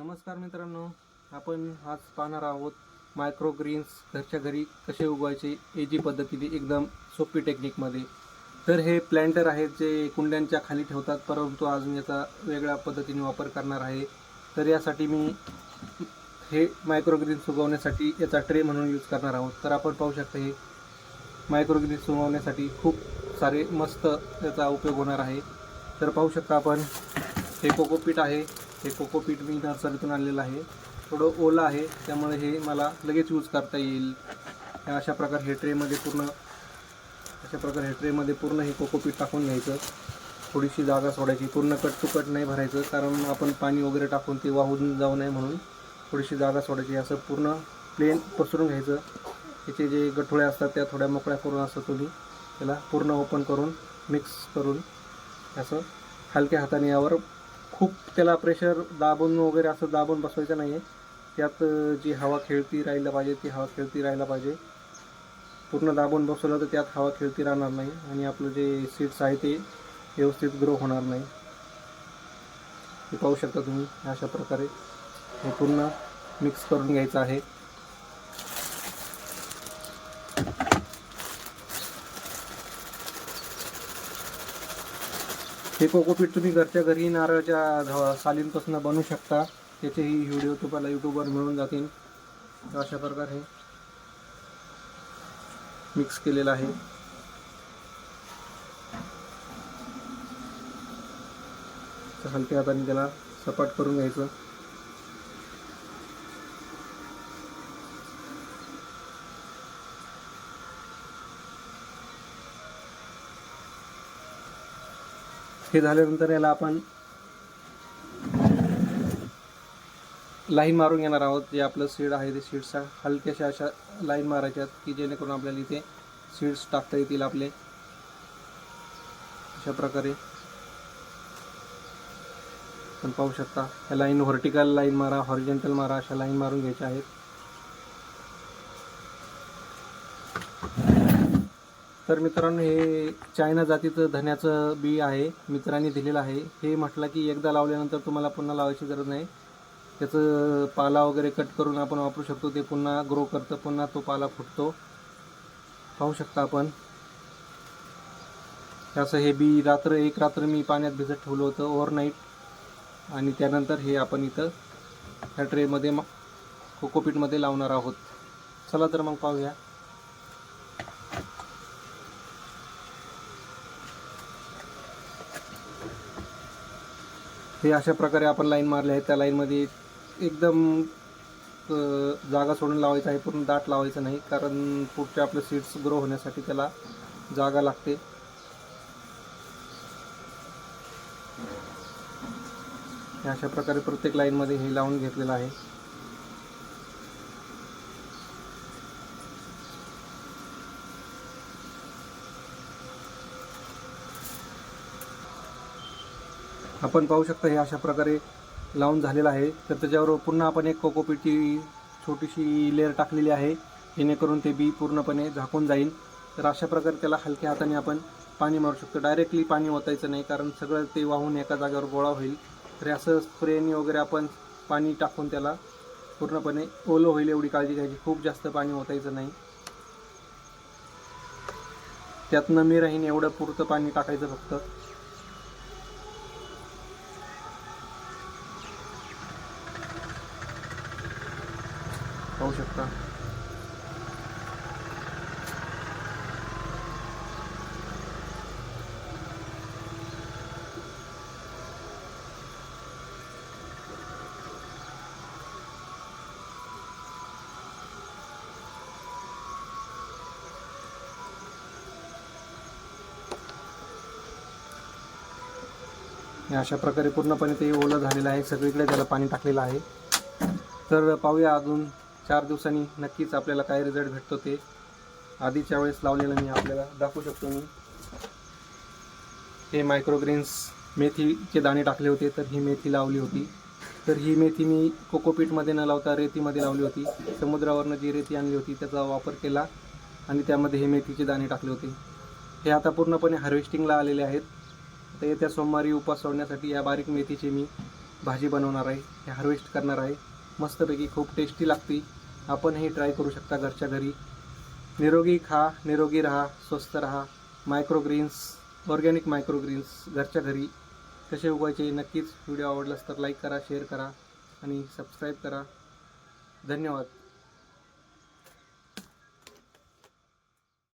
नमस्कार मित्रांनो आपण आज पाहणार आहोत मायक्रो ग्रीन्स घरच्या घरी कसे उगवायचे ए जी पद्धतीने एकदम सोपी टेक्निकमध्ये तर हे प्लॅन्टर आहेत जे कुंड्यांच्या खाली ठेवतात परंतु अजून याचा वेगळ्या पद्धतीने वापर करणार आहे. तर यासाठी मी हे मायक्रो ग्रीन्स उगवण्यासाठी याचा ट्रे म्हणून यूज करणार आहोत. तर आपण पाहू शकता हे मायक्रो ग्रीन्स उगवण्यासाठी खूप सारे मस्त याचा उपयोग होणार आहे. तर पाहू शकता आपण हे कोकोपीट आहे. हे कोकोपीट मी नर्सरीतून आणलेलं आहे. थोडं ओलं आहे त्यामुळे हे मला लगेच यूज करता येईल. अशा प्रकारे हे ट्रेमध्ये पूर्ण अशा प्रकारे हे ट्रेमध्ये पूर्ण हे कोकोपीट टाकून घ्यायचं. थोडीशी जागा सोडायची पूर्ण कट टू कट नाही भरायचं कारण आपण पाणी वगैरे टाकून ते वाहून जाऊ नये म्हणून थोडीशी जागा सोडायची. असं पूर्ण प्लेन पसरून घ्यायचं. त्याचे जे गठोळे असतात त्या थोड्या मोकळ्या करून असं तुम्ही त्याला पूर्ण ओपन करून मिक्स करून असं हलक्या हाताने यावर खूप त्याला प्रेशर दाबून वगैरे असं दाबून बसवायचं नाही आहे त्यात जी हवा खेळती राहिला पाहिजे ती हवा खेळती राहायला पाहिजे. पूर्ण दाबून बसवलं तर त्यात हवा खेळती राहणार नाही आणि आपलं जे सीड्स आहे ते व्यवस्थित ग्रो होणार नाही. हे पाहू शकता तुम्ही अशा प्रकारे. हे पूर्ण मिक्स करून घ्यायचं आहे. हे कोकोपीट तुम्ही घरच्या घरी नारळाच्या सालींपासून बनवू शकता. त्याचेही व्हिडिओ तुम्हाला यूट्यूबवर मिळून जातील. अशा प्रकारे मिक्स केलेलं आहे. हलक्या हाताने त्याला सपाट करून घ्यायचं. हे झाल्यानंतर याला आपण लाईन मारून घेणार आहोत. जे आपलं सीड आहे ते सीड्सच्या हलक्याशा अशा लाईन मारायच्यात की जेणेकरून आपल्याला इथे सीड्स टाकता येतील आपले. अशा प्रकारे. आपण पाहू शकता या लाईन व्हर्टिकल लाईन मारा हॉरिजेंटल मारा अशा लाईन मारून घ्यायच्या आहेत. तर मित्रांनो हे चायना जातीचं धन्याचं बी आहे मित्रांनी दिलेलं आहे. हे म्हटलं की एकदा लावल्यानंतर तुम्हाला पुन्हा लावायची गरज नाही. त्याचं पाला वगैरे कट करून आपण वापरू शकतो. ते पुन्हा ग्रो करतं पुन्हा तो पाला फुटतो. पाहू शकता आपण. असं हे बी रात्र एक रात्र मी पाण्यात भिजत ठेवलं होतं ओव्हरनाईट आणि त्यानंतर हे आपण इथं ह्या ट्रेमध्ये मग कोकोपीटमध्ये लावणार आहोत. चला तर मग पाहूया. हे अशा प्रकारे आपण लाईन मारले आहे त्या लाईनमध्ये एकदम जागा सोडून लावायचं आहे. पूर्ण दाट लावायचं नाही. कारण पुढच्या आपले सीड्स ग्रो होण्यासाठी त्याला जागा लागते. हे अशा प्रकारे प्रत्येक लाईनमध्ये हे लावून घेतलेलं आहे. आपण पाहू शकता हे अशा प्रकारे लावून झालेलं आहे. तर त्याच्यावर पुन्हा आपण एक कोकोपीटची छोटीशी लेअर टाकलेली आहे. जेणेकरून ते बी पूर्णपणे झाकून जाईल. तर अशा प्रकारे त्याला हलक्या हाताने आपण पाणी मारू शकतो. डायरेक्टली पाणी ओतायचं नाही कारण सगळं ते वाहून एका जागेवर गोळा होईल. तर असं स्प्रेनी वगैरे आपण पाणी टाकून त्याला पूर्णपणे ओलं होईल एवढी काळजी घ्यायची. खूप जास्त पाणी ओतायचं नाही. त्यात नमी राहीन एवढं पुरतं पाणी टाकायचं फक्त. पाहू शकता. अशा प्रकारे पूर्णपणे ते ओलं झालेलं आहे. सगळीकडे त्याला पाणी टाकलेलं आहे. तर पाहूया अजून चार दिवसांनी नक्कीच आपल्याला काय रिझल्ट भेटतो ते आधीच्या वेळेस लावलेलं मी आपल्याला दाखवू शकतो मी. हे मायक्रोग्रेन्स मेथीचे दाणे टाकले होते तर ही मेथी लावली होती. तर ही मेथी मी कोकोपीटमध्ये न लावता रेतीमध्ये लावली होती. समुद्रावरनं जी रेती आणली होती त्याचा वापर केला आणि त्यामध्ये हे मेथीचे दाणे टाकले होते. हे आता पूर्णपणे हार्वेस्टिंगला आलेले आहेत. आता येत्या सोमवारी उपास सोडण्यासाठी या बारीक मेथीची मी भाजी बनवणार आहे. हे हार्वेस्ट करणार आहे. मस्तपैकी खूप टेस्टी लागते. आपणही ट्राय करू शकता घरच्या घरी. निरोगी खा निरोगी राहा स्वस्त राहा. मायक्रोग्रीन्स ऑर्गॅनिक मायक्रोग्रीन्स घरच्या घरी. कसे उगवायचे नक्कीच व्हिडिओ आवडलास तर लाईक करा शेअर करा आणि सबस्क्राईब करा. धन्यवाद.